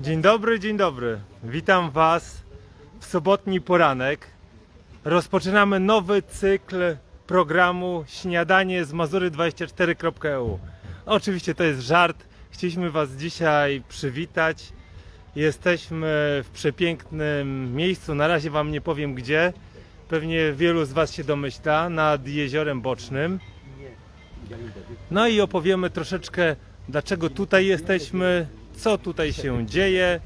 Dzień dobry, dzień dobry. Witam Was w sobotni poranek. Rozpoczynamy nowy cykl programu Śniadanie z Mazury24.eu. Oczywiście to jest żart. Chcieliśmy Was dzisiaj przywitać. Jesteśmy w przepięknym miejscu. Na razie Wam nie powiem gdzie. Pewnie wielu z Was się domyśla, nad jeziorem bocznym. No i opowiemy troszeczkę, dlaczego tutaj jesteśmy, co tutaj się dzieje.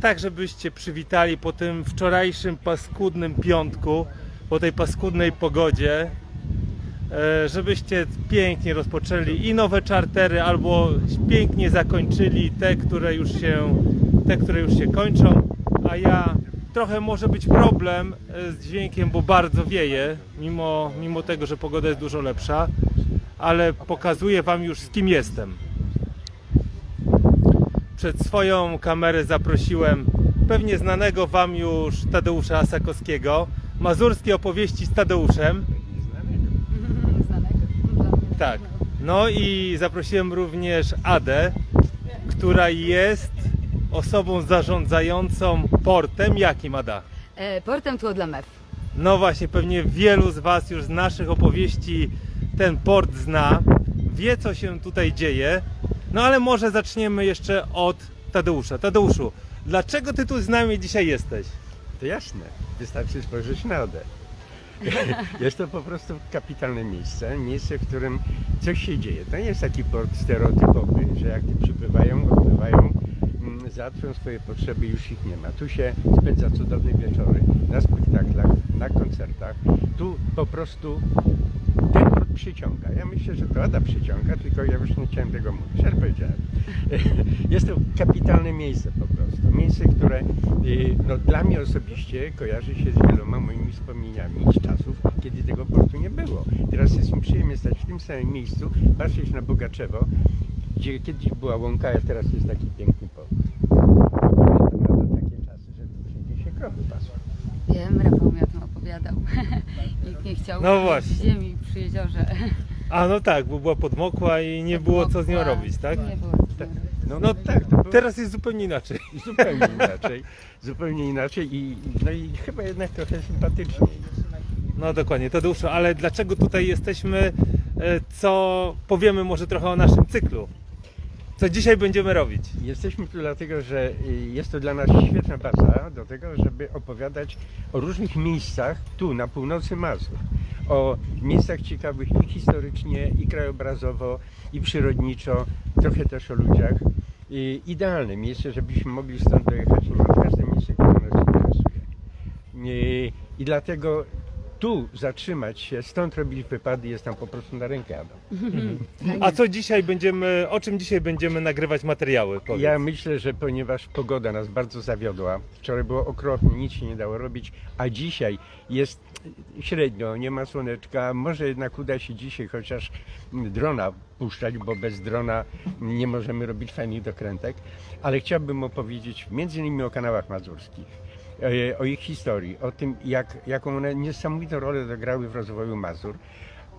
Tak, żebyście przywitali po tym wczorajszym paskudnym piątku, po tej paskudnej pogodzie, e, żebyście pięknie rozpoczęli i nowe czartery, albo pięknie zakończyli te, które już się, te, które już się kończą. A ja trochę może być problem e, z dźwiękiem, bo bardzo wieje, mimo, mimo tego, że pogoda jest dużo lepsza, ale pokazuję Wam już z kim jestem przed swoją kamerę zaprosiłem pewnie znanego Wam już Tadeusza Asakowskiego. Mazurskie opowieści z Tadeuszem. Znanego. Tak. No i zaprosiłem również Adę, która jest osobą zarządzającą portem. Jakim Ada? E, portem tu dla MEF. No właśnie, pewnie wielu z Was już z naszych opowieści ten port zna, wie co się tutaj dzieje. No ale może zaczniemy jeszcze od Tadeusza. Tadeuszu, dlaczego Ty tu z nami dzisiaj jesteś? To jasne, wystarczy spojrzeć na Odę. Jest to po prostu kapitalne miejsce, miejsce, w którym coś się dzieje. To nie jest taki port stereotypowy, że jak ty przypływają, odpływają, mm, załatwią swoje potrzeby już ich nie ma. Tu się spędza cudowne wieczory, na spektaklach, na koncertach. Tu po prostu przyciąga. Ja myślę, że to Ada przyciąga, tylko ja już nie chciałem tego mówić, ale powiedziałem. Jest to kapitalne miejsce po prostu. Miejsce, które y, no, dla mnie osobiście kojarzy się z wieloma moimi wspomnieniami z czasów, kiedy tego portu nie było. Teraz jest mi przyjemnie stać w tym samym miejscu, patrzeć na Bogaczewo, gdzie kiedyś była łąka, a teraz jest taki piękny port. Pamiętam na takie czasy, że tu wszędzie się krowy. Wiem, Rafał mi o tym opowiadał. Nikt nie chciał No właśnie. ziemi przy jeziorze. A no tak, bo była podmokła i nie było co z nią Podmokła. robić, tak? Nie było co robić. No, No no tak, to było... Teraz jest zupełnie inaczej. Zupełnie inaczej, zupełnie inaczej i, no i chyba jednak trochę sympatyczniej. No dokładnie, Tadeuszu, ale dlaczego tutaj jesteśmy? E, Co powiemy może trochę o naszym cyklu? Co dzisiaj będziemy robić? Jesteśmy tu dlatego, że y, jest to dla nas świetna baza do tego, żeby opowiadać o różnych miejscach tu na północy Mazur. O miejscach ciekawych i historycznie, i krajobrazowo, i przyrodniczo, trochę też o ludziach. I idealne miejsce, żebyśmy mogli stąd dojechać w każde miejsce, które nas interesuje. I, i dlatego tu zatrzymać się, stąd robić wypady jest nam po prostu na rękę. Adam. A co dzisiaj będziemy, o czym dzisiaj będziemy nagrywać materiały? Powiedz. Ja myślę, że ponieważ pogoda nas bardzo zawiodła, wczoraj było okropnie, nic się nie dało robić, a dzisiaj jest średnio, nie ma słoneczka, może jednak uda się dzisiaj chociaż drona puszczać, bo bez drona nie możemy robić fajnych dokrętek, ale chciałbym opowiedzieć między innymi o kanałach mazurskich, o ich historii, o tym jak, jaką one niesamowitą rolę odegrały w rozwoju Mazur,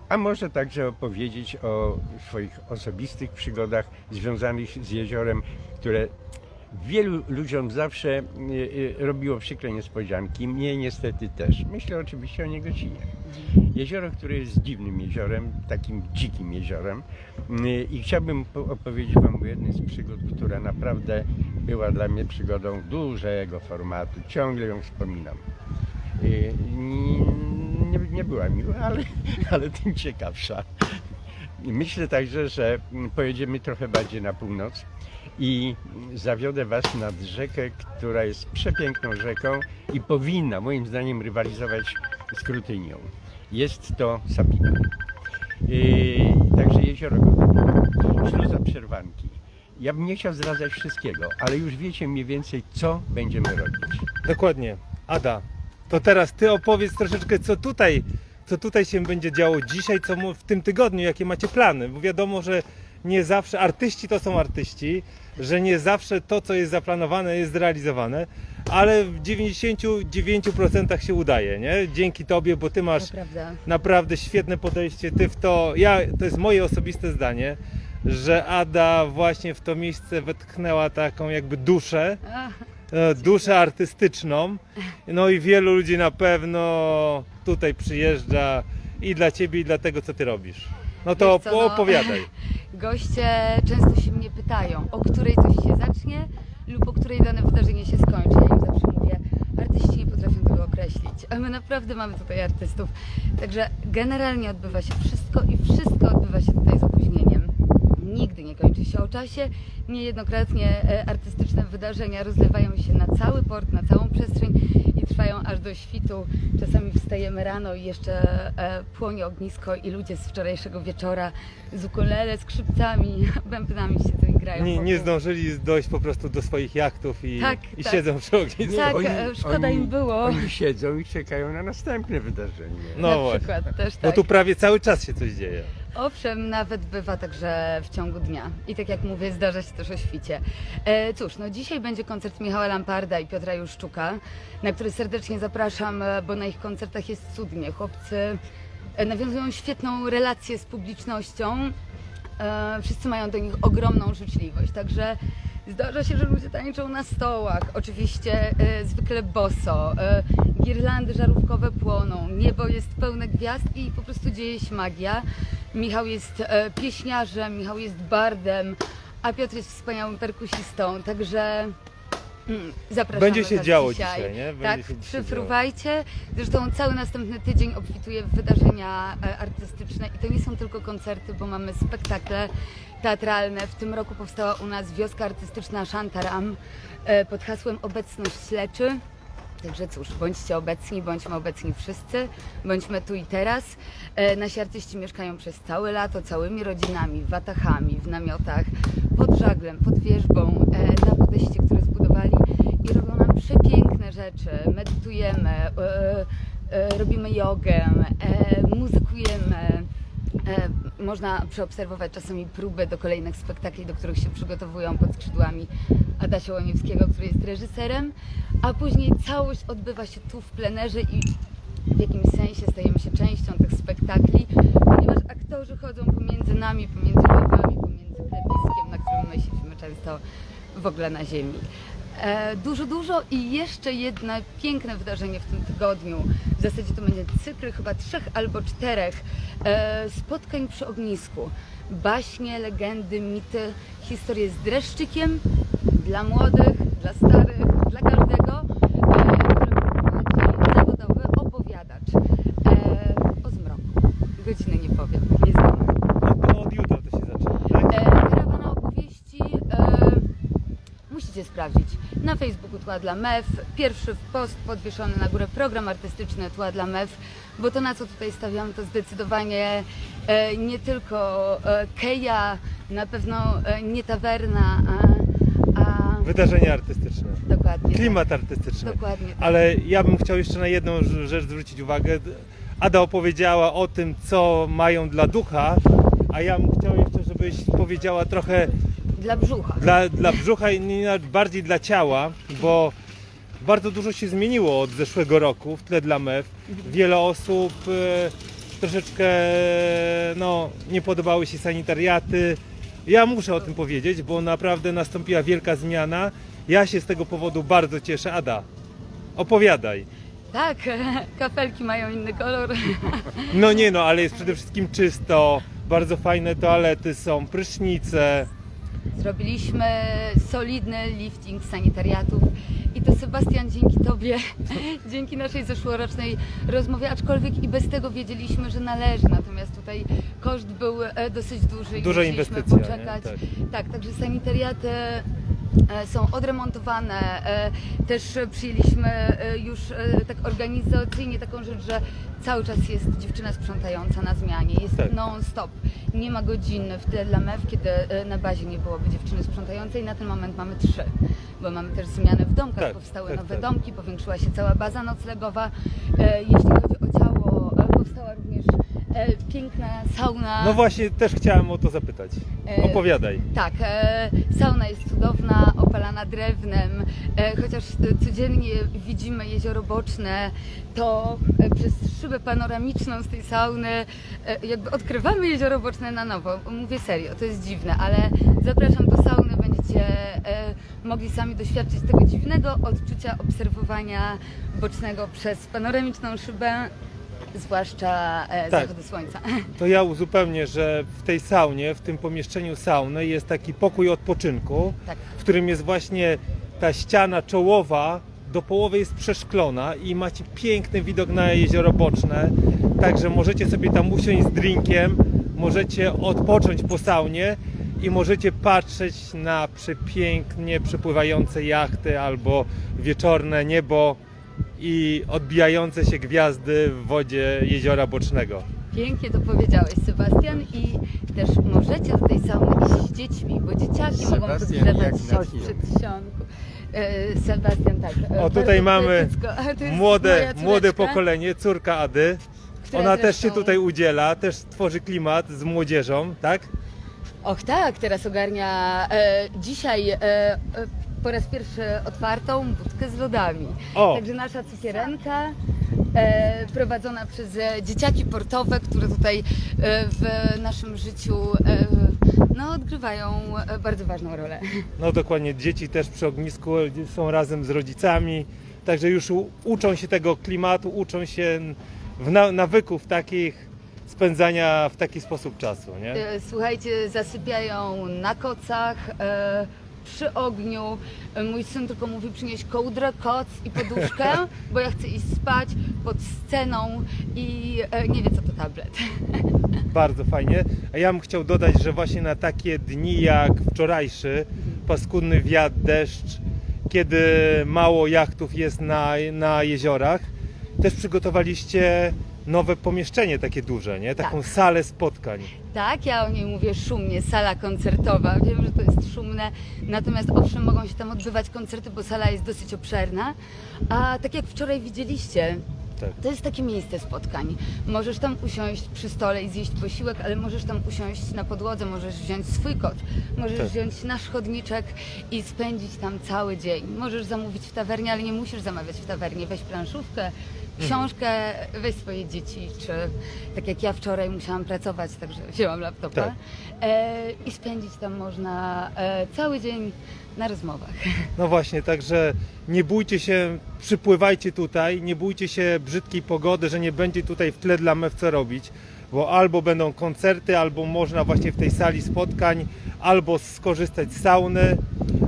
a może także opowiedzieć o swoich osobistych przygodach związanych z jeziorem, które wielu ludziom zawsze y, y, robiło przykre niespodzianki, mnie niestety też. Myślę oczywiście o Niegocinie. Jezioro, które jest dziwnym jeziorem, takim dzikim jeziorem Y, i chciałbym po- opowiedzieć Wam o jednej z przygód, która naprawdę była dla mnie przygodą dużego formatu. Ciągle ją wspominam. Y, Nie, nie była miła, ale, ale tym ciekawsza. Myślę także, że mm, pojedziemy trochę bardziej na północ i mm, zawiodę Was nad rzekę, która jest przepiękną rzeką i powinna moim zdaniem rywalizować z Krutynią. Jest to Sapina. Yy, także jezioro śluza Przerwanki. Ja bym nie chciał zdradzać wszystkiego, ale już wiecie mniej więcej, co będziemy robić. Dokładnie. Ada, to teraz ty opowiedz troszeczkę, co tutaj, co tutaj się będzie działo dzisiaj, co w tym tygodniu, jakie macie plany, bo wiadomo, że nie zawsze artyści to są artyści, że nie zawsze to, co jest zaplanowane, jest zrealizowane, ale w 99% się udaje, nie? Dzięki tobie, bo ty masz To prawda. naprawdę świetne podejście. Ty w to, ja, to jest moje osobiste zdanie, że Ada właśnie w to miejsce wetknęła taką jakby duszę, Ach, e, duszę artystyczną. No i wielu ludzi na pewno tutaj przyjeżdża i dla ciebie, i dla tego, co ty robisz. No to Wiesz co, no- opowiadaj. Goście często się mnie pytają, o której coś się zacznie lub o której dane wydarzenie się skończy. Ja im zawsze mówię, artyści nie potrafią tego określić, a my naprawdę mamy tutaj artystów. Także generalnie odbywa się wszystko i wszystko odbywa się tutaj z opóźnieniem. Nigdy nie kończy się o czasie. Niejednokrotnie e, artystyczne wydarzenia rozlewają się na cały port, na całą przestrzeń trwają aż do świtu. Czasami wstajemy rano i jeszcze e, płonie ognisko i ludzie z wczorajszego wieczora z ukulele, skrzypcami, bębnami się tutaj grają. Nie, nie zdążyli dojść po prostu do swoich jachtów i, Tak, i tak. siedzą przy ognisku. Tak, e, szkoda im było. Oni siedzą i czekają na następne wydarzenie. No na właśnie. przykład też Bo tak. tu prawie cały czas się coś dzieje. Owszem, nawet bywa także w ciągu dnia. I tak jak mówię, zdarza się też o świcie. E, cóż, no dzisiaj będzie koncert Michała Lamparda i Piotra Juszczuka, na który serdecznie zapraszam, e, bo na ich koncertach jest cudnie. Chłopcy e, nawiązują świetną relację z publicznością. E, wszyscy mają do nich ogromną życzliwość, także zdarza się, że ludzie tańczą na stołach, oczywiście e, zwykle boso, e, girlandy żarówkowe płoną, niebo jest pełne gwiazd i po prostu dzieje się magia. Michał jest pieśniarzem, Michał jest bardem, a Piotr jest wspaniałym perkusistą, także zapraszamy Będzie się działo dzisiaj. dzisiaj, nie? Będzie tak, się przyfruwajcie. Zresztą cały następny tydzień obfituje w wydarzenia e, artystyczne i to nie są tylko koncerty, bo mamy spektakle teatralne. W tym roku powstała u nas wioska artystyczna Shantaram e, pod hasłem Obecność leczy. Także cóż, bądźcie obecni, bądźmy obecni wszyscy, bądźmy tu i teraz. E, nasi artyści mieszkają przez całe lato, całymi rodzinami, w watachami, w namiotach, pod żaglem, pod wierzbą, e, na podejście, które zbudowali i robią nam przepiękne rzeczy. Medytujemy, e, e, robimy jogę, e, muzykujemy. Można przeobserwować czasami próby do kolejnych spektakli, do których się przygotowują pod skrzydłami Adasia Łoniewskiego, który jest reżyserem, a później całość odbywa się tu w plenerze i w jakimś sensie stajemy się częścią tych spektakli, ponieważ aktorzy chodzą pomiędzy nami, pomiędzy ławami, pomiędzy plepiskiem, na którym my siedzimy często w ogóle na ziemi. E, dużo, dużo i jeszcze jedno piękne wydarzenie w tym tygodniu. W zasadzie to będzie cykl chyba trzech albo czterech e, spotkań przy ognisku. Baśnie, legendy, mity, historie z dreszczykiem dla młodych, dla starych, dla każdego, e, prowadzi zawodowy opowiadacz o zmroku. Godziny nie powiem, nie znam. Od, od jutra to się zaczyna, tak? Karawana opowieści musicie sprawdzić. Na Facebooku Tła dla MEF. Pierwszy post podwieszony na górę program artystyczny Tła dla MEF, bo to na co tutaj stawiamy to zdecydowanie e, nie tylko e, keja, na pewno e, nie tawerna, a, a Wydarzenia artystyczne. dokładnie. Klimat tak. artystyczny. Dokładnie. tak. Ale ja bym chciał jeszcze na jedną rz- rzecz zwrócić uwagę. Ada opowiedziała o tym, co mają dla ducha, a ja bym chciał jeszcze, żebyś powiedziała trochę Dla brzucha. dla, dla brzucha i nie- bardziej dla ciała, bo bardzo dużo się zmieniło od zeszłego roku w tle dla MEF. Wiele osób e, troszeczkę no, nie podobały się sanitariaty. Ja muszę o tym powiedzieć, bo naprawdę nastąpiła wielka zmiana. Ja się z tego powodu bardzo cieszę. Ada, opowiadaj. Tak, kafelki mają inny kolor. No nie no, ale jest przede wszystkim czysto, bardzo fajne toalety są, prysznice. Zrobiliśmy solidny lifting sanitariatów i to Sebastian dzięki Tobie, dzięki naszej zeszłorocznej rozmowie, aczkolwiek i bez tego wiedzieliśmy, że należy, natomiast tutaj koszt był e, dosyć duży i Duża musieliśmy inwestycja, nie? poczekać. Tak. Tak, także sanitariaty są odremontowane. e, Też e, przyjęliśmy e, już e, tak organizacyjnie taką rzecz, że cały czas jest dziewczyna sprzątająca na zmianie. Jest Tak. non-stop. Nie ma godzin w tyle dla MEW, kiedy e, na bazie nie byłoby dziewczyny sprzątającej. Na ten moment mamy trzy, bo mamy też zmiany w domkach. Tak, Powstały tak, nowe tak. domki, powiększyła się cała baza noclegowa. E, Jeśli chodzi o ciało, e, powstała również e, piękna sauna. No właśnie, też chciałem o to zapytać. E, Opowiadaj. Tak, e, sauna jest cudowna, opalana drewnem, e, chociaż e, codziennie widzimy jezioro boczne, to e, przez szybę panoramiczną z tej sauny e, jakby odkrywamy jezioro boczne na nowo. Mówię serio, to jest dziwne, ale zapraszam do sauny, będziecie e, mogli sami doświadczyć tego dziwnego odczucia obserwowania bocznego przez panoramiczną szybę, zwłaszcza e, Tak. zachodu słońca. To ja uzupełnię, że w tej saunie, w tym pomieszczeniu sauny jest taki pokój odpoczynku, Tak. w którym jest właśnie ta ściana czołowa do połowy jest przeszklona i macie piękny widok na jezioro boczne. Także możecie sobie tam usiąść z drinkiem, możecie odpocząć po saunie i możecie patrzeć na przepięknie przepływające jachty albo wieczorne niebo i odbijające się gwiazdy w wodzie jeziora bocznego. Pięknie to powiedziałeś, Sebastian. I też możecie do tej sauny iść z dziećmi, bo dzieciaki mogą Sebastian podgrzewać jak się na w film. przedsionku. E, Sebastian, tak. e, O, tutaj bardzo mamy dziecko. To jest Młode, moja młode córeczka, pokolenie, córka Ady. która Ona też się zresztą- tutaj udziela, też tworzy klimat z młodzieżą, tak? Och tak, teraz ogarnia e, dzisiaj e, e, po raz pierwszy otwartą budkę z lodami. O. Także nasza cukierenka e, prowadzona przez e, dzieciaki portowe, które tutaj e, w naszym życiu e, no, odgrywają e, bardzo ważną rolę. No dokładnie, dzieci też przy ognisku są razem z rodzicami, także już u, uczą się tego klimatu, uczą się w na, nawyków takich spędzania w taki sposób czasu, nie? E, Słuchajcie, zasypiają na kocach, e, przy ogniu. E, Mój syn tylko mówi przynieść kołdrę, koc i poduszkę, bo ja chcę iść spać pod sceną i e, nie wie co to tablet. Bardzo fajnie. A ja bym chciał dodać, że właśnie na takie dni jak wczorajszy, paskudny wiatr, deszcz, kiedy mało jachtów jest na, na jeziorach, też przygotowaliście nowe pomieszczenie takie duże, nie? Taką Tak. salę spotkań. Tak, ja o niej mówię szumnie, sala koncertowa. Wiem, że to jest szumne, natomiast owszem, mogą się tam odbywać koncerty, bo sala jest dosyć obszerna. A tak jak wczoraj widzieliście, Tak. To jest takie miejsce spotkań. Możesz tam usiąść przy stole i zjeść posiłek, ale możesz tam usiąść na podłodze, możesz wziąć swój kot, możesz Tak. wziąć nasz chodniczek i spędzić tam cały dzień. Możesz zamówić w tawernie, ale nie musisz zamawiać w tawernie. Weź planszówkę, książkę, weź swoje dzieci, czy tak jak ja wczoraj musiałam pracować, także wzięłam laptopa. Tak. E, I spędzić tam można e, cały dzień na rozmowach. No właśnie, także nie bójcie się, przypływajcie tutaj, nie bójcie się brzydkiej pogody, że nie będzie tutaj w tle dla mew co robić, bo albo będą koncerty, albo można właśnie w tej sali spotkań, albo skorzystać z sauny,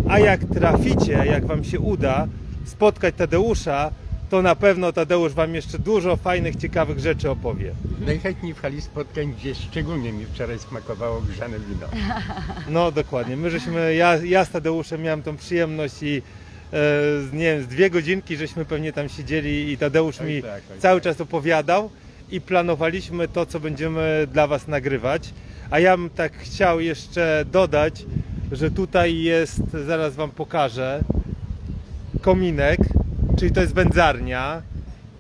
a jak traficie, jak wam się uda spotkać Tadeusza, to na pewno Tadeusz wam jeszcze dużo fajnych, ciekawych rzeczy opowie. Najchętniej w hali spotkań, gdzie szczególnie mi wczoraj smakowało grzane wino. No dokładnie. My żeśmy, ja, ja z Tadeuszem miałem tą przyjemność i e, nie wiem, z dwie godzinki żeśmy pewnie tam siedzieli i Tadeusz Oj mi tak, oj cały tak. czas opowiadał i planowaliśmy to, co będziemy dla Was nagrywać. A ja bym tak chciał jeszcze dodać, że tutaj jest, zaraz Wam pokażę, kominek, czyli to jest wędzarnia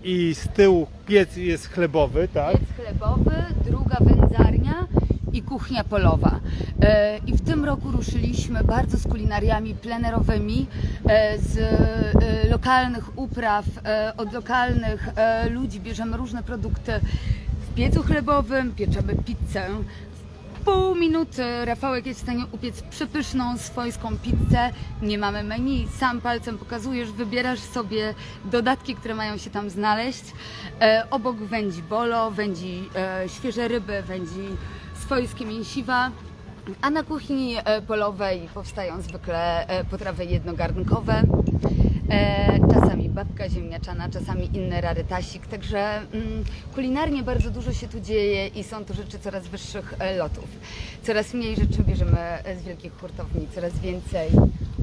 i z tyłu piec jest chlebowy, tak? Piec chlebowy, druga wędzarnia i kuchnia polowa. E, I w tym roku ruszyliśmy bardzo z kulinariami plenerowymi, e, z e, lokalnych upraw, od lokalnych ludzi bierzemy różne produkty. W piecu chlebowym pieczemy pizzę. Pół minuty Rafałek jest w stanie upiec przepyszną swojską pizzę. Nie mamy menu, sam palcem pokazujesz, wybierasz sobie dodatki, które mają się tam znaleźć. E, obok wędzi bolo, wędzi e, świeże ryby, wędzi swojskie mięsiwa. A na kuchni e, polowej powstają zwykle e, potrawy jednogarnkowe, e, babka ziemniaczana, czasami inny rarytasik. Także mm, kulinarnie bardzo dużo się tu dzieje i są to rzeczy coraz wyższych e, lotów. Coraz mniej rzeczy bierzemy e, z wielkich hurtowni, coraz więcej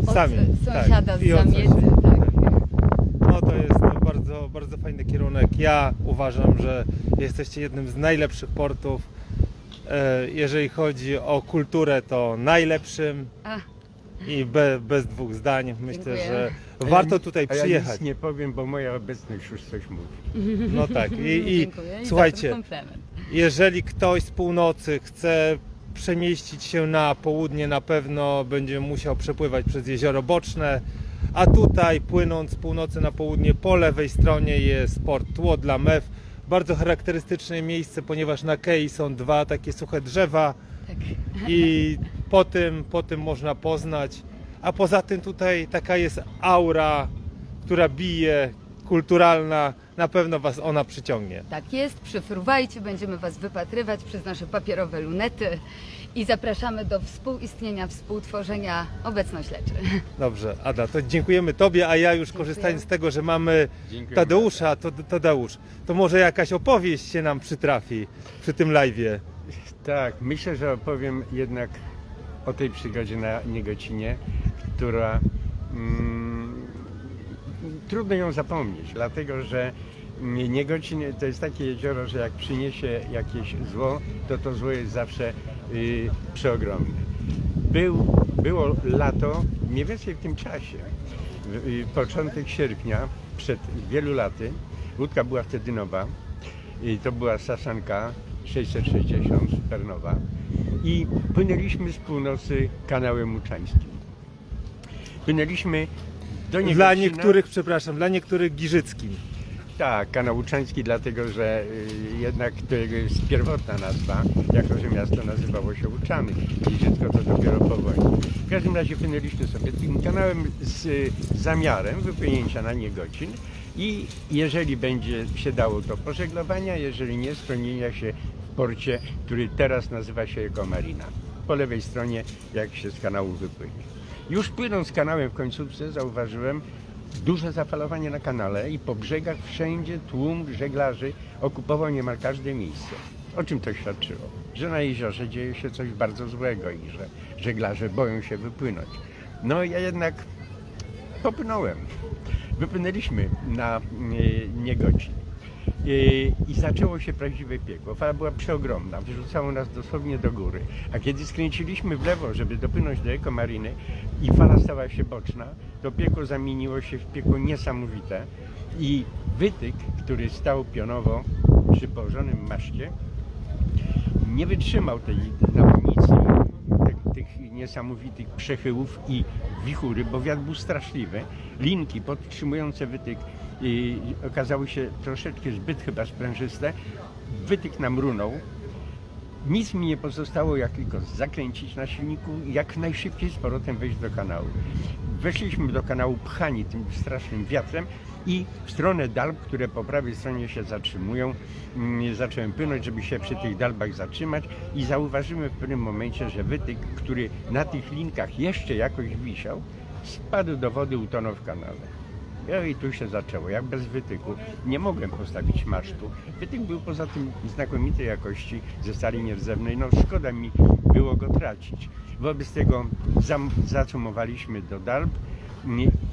od Sami, sąsiada tak. z I od zamiedzy. sąsiada. Tak. No to jest bardzo, bardzo fajny kierunek. Ja uważam, że jesteście jednym z najlepszych portów. E, Jeżeli chodzi o kulturę, to najlepszym A, i be, bez dwóch zdań. Myślę, Dziękuję. że warto tutaj a ja przyjechać. nic nie powiem, bo moja obecność już coś mówi. No tak. I, i dziękuję i za ten słuchajcie, komplement. jeżeli ktoś z północy chce przemieścić się na południe, na pewno będzie musiał przepływać przez jezioro Boczne. A tutaj, płynąc z północy na południe, po lewej stronie jest port Tło dla Mew. Bardzo charakterystyczne miejsce, ponieważ na kei są dwa takie suche drzewa Tak. i po tym, po tym można poznać. A poza tym tutaj taka jest aura, która bije, kulturalna. Na pewno Was ona przyciągnie. Tak jest, przyfruwajcie, będziemy Was wypatrywać przez nasze papierowe lunety i zapraszamy do współistnienia, współtworzenia obecność leczy. Dobrze, Ada, to dziękujemy Tobie, a ja już korzystając z tego, że mamy Dziękuję Tadeusza, to Tadeusz, to może jakaś opowieść się nam przytrafi przy tym live'ie. Tak, myślę, że opowiem jednak o tej przygodzie na Niegocinie, która mm, trudno ją zapomnieć, dlatego że Niegocin to jest takie jezioro, że jak przyniesie jakieś zło, to to zło jest zawsze y, przeogromne. Był, było lato mniej więcej w tym czasie, y, początek sierpnia, przed wielu laty, łódka była wtedy nowa, i to była Saszanka 660 Pernowa i płynęliśmy z północy kanałem Muczańskim. Płynęliśmy do Niegocina. Dla niektórych, przepraszam, dla niektórych Giżyckim. Tak, kanał Łuczański, dlatego że y, jednak to jest pierwotna nazwa, jako że miasto nazywało się Łuczany i wszystko to dopiero po wojnie. W każdym razie płynęliśmy sobie tym kanałem z y, zamiarem wypłynięcia na Niegocin i jeżeli będzie się dało to pożeglowania, jeżeli nie, spełnienia się porcie, który teraz nazywa się jego Marina. Po lewej stronie, jak się z kanału wypłynie. Już płynąc kanałem w końcówce zauważyłem duże zafalowanie na kanale i po brzegach wszędzie tłum żeglarzy okupował niemal każde miejsce. O czym to świadczyło? Że na jeziorze dzieje się coś bardzo złego i że żeglarze boją się wypłynąć. No ja jednak popłynąłem. Wypłynęliśmy na y, Niegocin. I, I zaczęło się prawdziwe piekło. Fala była przeogromna, wyrzucało nas dosłownie do góry. A kiedy skręciliśmy w lewo, żeby dopłynąć do Ekomariny i fala stała się boczna, to piekło zamieniło się w piekło niesamowite. I wytyk, który stał pionowo przy położonym maszcie, nie wytrzymał tej nawodnicy, tych, tych niesamowitych przechyłów i wichury, bo wiatr był straszliwy. Linki podtrzymujące wytyk i okazały się troszeczkę zbyt chyba sprężyste. Wytyk nam runął. Nic mi nie pozostało, jak tylko zakręcić na silniku i jak najszybciej z powrotem wejść do kanału. Weszliśmy do kanału pchani tym strasznym wiatrem i w stronę dalb, które po prawej stronie się zatrzymują, mm, zacząłem płynąć, żeby się przy tych dalbach zatrzymać i zauważyłem w pewnym momencie, że wytyk, który na tych linkach jeszcze jakoś wisiał, spadł do wody, utonął w kanale. No i tu się zaczęło, jak bez wytyku. Nie mogłem postawić masztu. Wytyk był poza tym znakomitej jakości, ze stali nierdzewnej. No szkoda mi było go tracić. Wobec tego zacumowaliśmy do dalb.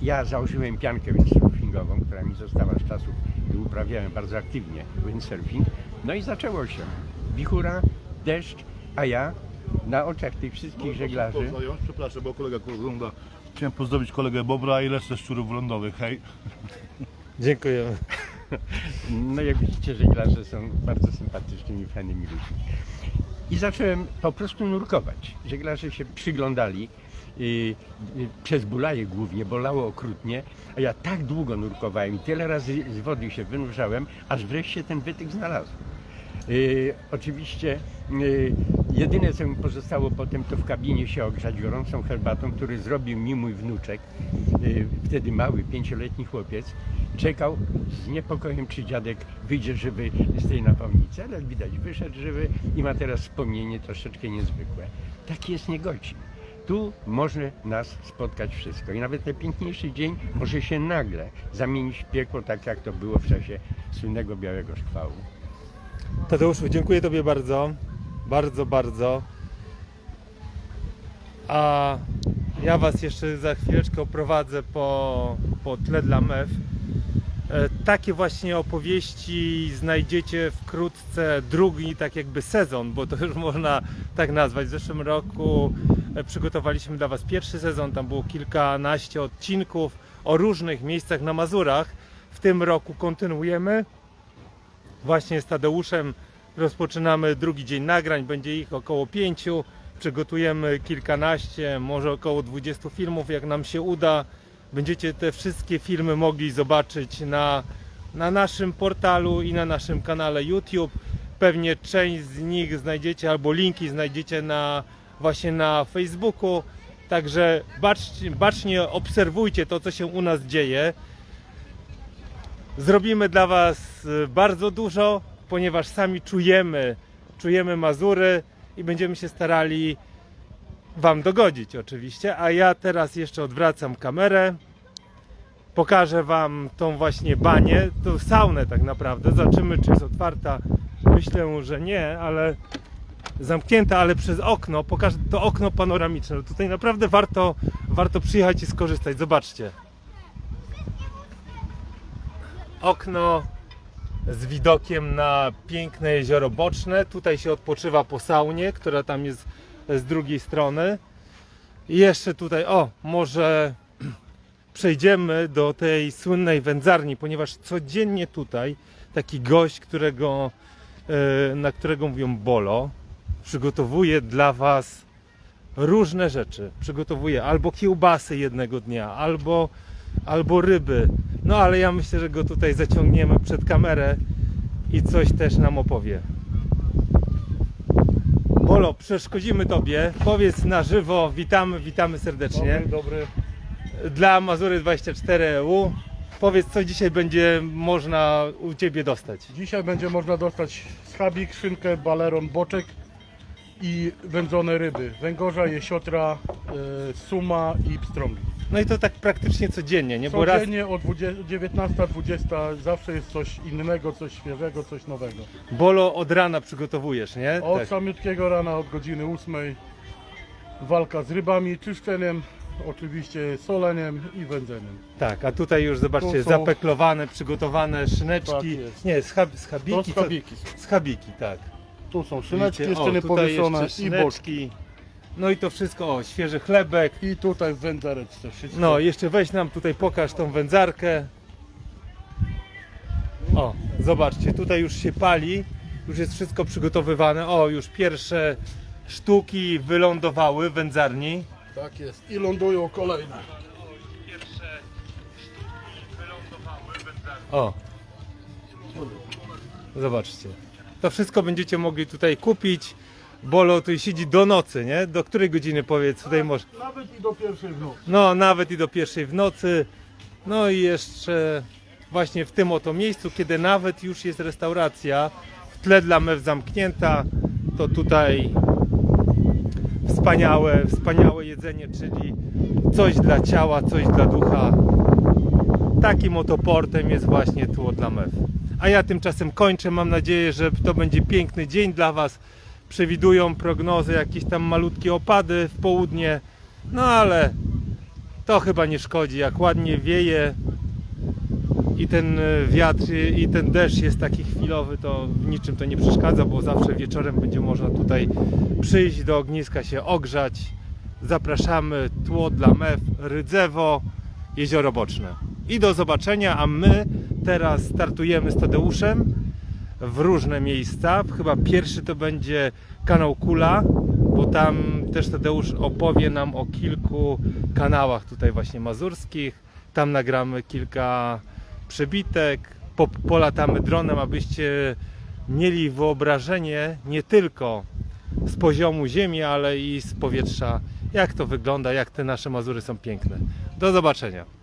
Ja założyłem piankę windsurfingową, która mi została z czasów, gdy uprawiałem bardzo aktywnie windsurfing. No i zaczęło się. Wichura, deszcz, a ja na oczach tych wszystkich żeglarzy Poznając, Przepraszam, bo kolega ogląda. Chciałem pozdrowić kolegę Bobra i resztę szczurów lądowych. Hej. Dziękujemy. No jak widzicie, żeglarze są bardzo sympatycznymi, fajnymi ludźmi. I zacząłem po prostu nurkować. Żeglarze się przyglądali. y, y, przez bulaje głównie, bolało okrutnie, a ja tak długo nurkowałem i tyle razy z wody się wynurzałem, aż wreszcie ten wytyk znalazłem. Y, oczywiście y, jedyne co mi pozostało potem to w kabinie się ogrzać gorącą herbatą, który zrobił mi mój wnuczek, y, wtedy mały, pięcioletni chłopiec. Czekał z niepokojem, czy dziadek wyjdzie żywy z tej napawnicy, ale widać wyszedł żywy i ma teraz wspomnienie troszeczkę niezwykłe. taki jest Niegocin. Tu może nas spotkać wszystko i nawet najpiękniejszy dzień może się nagle zamienić w piekło, tak jak to było w czasie słynnego Białego Szkwału. Tadeuszu, dziękuję Tobie bardzo. Bardzo, bardzo. A ja Was jeszcze za chwileczkę oprowadzę po, po tle dla MEF. E, Takie właśnie opowieści znajdziecie wkrótce drugi, tak jakby sezon, bo to już można tak nazwać. W zeszłym roku e, przygotowaliśmy dla Was pierwszy sezon, tam było kilkanaście odcinków o różnych miejscach na Mazurach. W tym roku kontynuujemy. Właśnie z Tadeuszem rozpoczynamy drugi dzień nagrań, będzie ich około pięciu. Przygotujemy kilkanaście, może około 20 filmów, jak nam się uda. Będziecie te wszystkie filmy mogli zobaczyć na, na naszym portalu i na naszym kanale YouTube. Pewnie część z nich znajdziecie albo linki znajdziecie na właśnie na Facebooku. Także bacznie obserwujcie to, co się u nas dzieje. Zrobimy dla Was bardzo dużo, ponieważ sami czujemy, czujemy Mazury i będziemy się starali Wam dogodzić oczywiście. A ja teraz jeszcze odwracam kamerę. Pokażę Wam tą właśnie banię, tą saunę tak naprawdę. Zobaczymy, czy jest otwarta. Myślę, że nie, ale zamknięta, ale przez okno. Pokażę to okno panoramiczne. No Tutaj naprawdę warto, warto przyjechać i skorzystać. Zobaczcie. okno z widokiem na piękne jezioro boczne. Tutaj się odpoczywa po saunie, która tam jest z drugiej strony. I jeszcze tutaj, o, może przejdziemy do tej słynnej wędzarni, ponieważ codziennie tutaj taki gość, którego, e, na którego mówią Bolo, przygotowuje dla Was różne rzeczy. Przygotowuje albo kiełbasy jednego dnia, albo, albo ryby. No ale ja myślę, że go tutaj zaciągniemy przed kamerę i coś też nam opowie. Bolo, przeszkodzimy Tobie. Powiedz na żywo, witamy, witamy serdecznie. Dobry, dobry. Dla Mazury 24 EU. Powiedz, co dzisiaj będzie można u Ciebie dostać. Dzisiaj będzie można dostać schabik, szynkę, baleron, boczek i wędzone ryby. Węgorza, jesiotra, e, suma i pstrągi. No i to tak praktycznie codziennie, nie? Bo raz, Codziennie o 19-20 zawsze jest coś innego, coś świeżego, coś nowego. Bolo od rana przygotowujesz, nie? Od Tak. samiutkiego rana, od godziny 8 walka z rybami, czyszczeniem, oczywiście soleniem i wędzeniem. tak, a tutaj już zobaczcie, Tu są- zapeklowane, przygotowane szyneczki. Tak jest. nie, schab, To schabiki. schabiki. Co- Schabiki, tak. Tu są szyneczki Widzicie? jeszcze nie o, tutaj powieszone jeszcze i boczki. szyneczki. No i to wszystko, o, świeży chlebek. I tutaj w wędzareczce wszystko. No, jeszcze weź nam tutaj pokaż tą wędzarkę. O, zobaczcie, tutaj już się pali, już jest wszystko przygotowywane. O, już pierwsze sztuki wylądowały w wędzarni. Tak jest. I lądują kolejne. O, zobaczcie. To wszystko będziecie mogli tutaj kupić. Bolo tu siedzi do nocy, nie? Do której godziny powiedz tutaj może? Nawet i do pierwszej w nocy. No, nawet i do pierwszej w nocy. No i jeszcze właśnie w tym oto miejscu, kiedy nawet już jest restauracja, w tle dla mew zamknięta, to tutaj wspaniałe, wspaniałe jedzenie, czyli coś dla ciała, coś dla ducha. Takim oto portem jest właśnie tło dla mew. A ja tymczasem kończę. Mam nadzieję, że to będzie piękny dzień dla Was. Przewidują prognozy jakieś tam malutkie opady w południe. No ale to chyba nie szkodzi, jak ładnie wieje i ten e, wiatr i ten deszcz jest taki chwilowy, to niczym to nie przeszkadza, bo zawsze wieczorem będzie można tutaj przyjść do ogniska się ogrzać. Zapraszamy tło dla mew, Rydzewo, Jezioro Boczne. I do zobaczenia, a my teraz startujemy z Tadeuszem w różne miejsca. Chyba pierwszy to będzie kanał Kula, bo tam też Tadeusz opowie nam o kilku kanałach tutaj właśnie mazurskich. Tam nagramy kilka przebitek, po, polatamy dronem, abyście mieli wyobrażenie nie tylko z poziomu ziemi, ale i z powietrza, jak to wygląda, jak te nasze Mazury są piękne. Do zobaczenia.